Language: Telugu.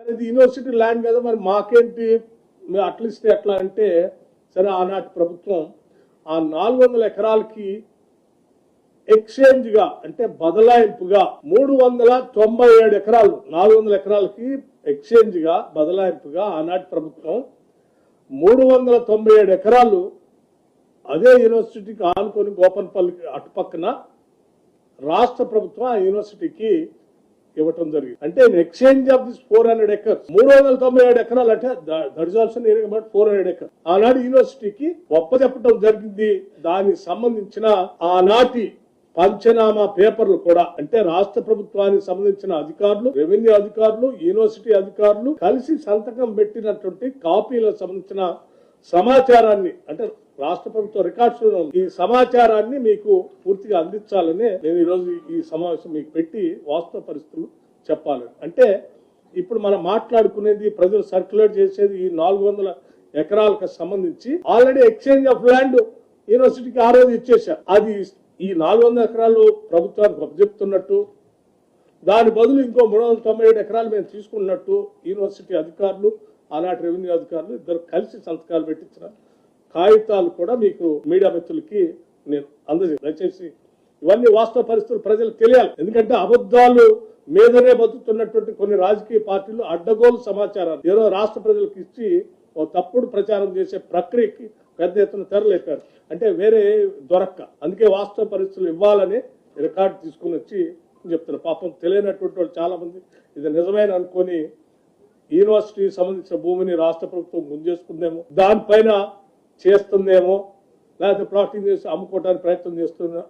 సరే ఇది యూనివర్సిటీ ల్యాండ్ కదా మరి మాకేంటి? మేము అట్లా ఎట్లా అంటే సరే ఆనాటి ప్రభుత్వం ఆ నాలుగు వందల ఎకరాలకి ఎక్స్చేంజ్గా అంటే బదలాయింపుగా మూడు వందల తొంభై ఏడు ఎకరాలు నాలుగు వందల ఎకరాలకి ఎక్స్చేంజ్గా బదలాయింపుగా ఆనాటి ప్రభుత్వం మూడు వందల తొంభై ఏడు ఎకరాలు అదే యూనివర్సిటీకి ఆనుకొని గోపన్పల్లికి అటుపక్కన రాష్ట్ర ప్రభుత్వం ఆ యూనివర్సిటీకి ఇవ్వటం జరిగింది. అంటే exchange of this four hundred acres మూడు వందల తొంభై ఏడు ఎకరాలు అంటే దర్జాల్సిన ఫోర్ హండ్రెడ్ ఎకర్ ఆనాడు యూనివర్సిటీకి ఒప్పచెప్పటం జరిగింది. దానికి సంబంధించిన ఆనాటి పంచనామా పేపర్లు కూడా అంటే రాష్ట్ర ప్రభుత్వానికి సంబంధించిన అధికారులు రెవెన్యూ అధికారులు యూనివర్సిటీ అధికారులు కలిసి సంతకం పెట్టినటువంటి కాపీలకు సంబంధించిన సమాచారాన్ని అంటే రాష్ట్ర ప్రభుత్వ రికార్డ్స్ ఈ సమాచారాన్ని మీకు పూర్తిగా అందించాలని నేను ఈరోజు ఈ సమావేశం మీకు పెట్టి వాస్తవ పరిస్థితులు చెప్పాలి. అంటే ఇప్పుడు మనం మాట్లాడుకునేది ప్రజలు సర్క్యులేట్ చేసేది ఈ నాలుగు వందల ఎకరాలకు సంబంధించి ఆల్రెడీ ఎక్స్చేంజ్ ఆఫ్ ల్యాండ్ యూనివర్సిటీకి ఆ రోజు ఇచ్చేశారు. అది ఈ నాలుగు వందల ఎకరాలు ప్రభుత్వానికి చెప్తున్నట్టు దాని బదులు ఇంకో మూడు వందల తొంభై ఏడు ఎకరాలు మేము తీసుకున్నట్టు యూనివర్సిటీ అధికారులు ఆనాటి రెవెన్యూ అధికారులు ఇద్దరు కలిసి సంతకాలు పెట్టించిన కాగితాలు కూడా మీకు మీడియా మిత్రులకి నేను అందజే దయచేసి ఇవన్నీ వాస్తవ పరిస్థితులు ప్రజలకు తెలియాలి. ఎందుకంటే అబద్ధాలు మీదనే బతుకుతున్నటువంటి కొన్ని రాజకీయ పార్టీలు అడ్డగోలు సమాచారాన్ని ఏదో రాష్ట్ర ప్రజలకు ఇచ్చి ఒక తప్పుడు ప్రచారం చేసే ప్రక్రియకి పెద్ద ఎత్తున తెరలేపారు. అంటే వేరే దొరక్క. అందుకే వాస్తవ పరిస్థితులు ఇవ్వాలని రికార్డు తీసుకుని వచ్చి చెప్తున్నారు పాపం తెలియనటువంటి వాళ్ళు చాలా మంది ఇది నిజమైన అనుకొని యూనివర్సిటీ సంబంధించిన భూమిని రాష్ట్ర ప్రభుత్వం గుంజేసుకుందేమో దానిపైన చేస్తుందేమో లేకపోతే ప్లాటింగ్ చేసి అమ్ముకోవడానికి ప్రయత్నం చేస్తుందేమో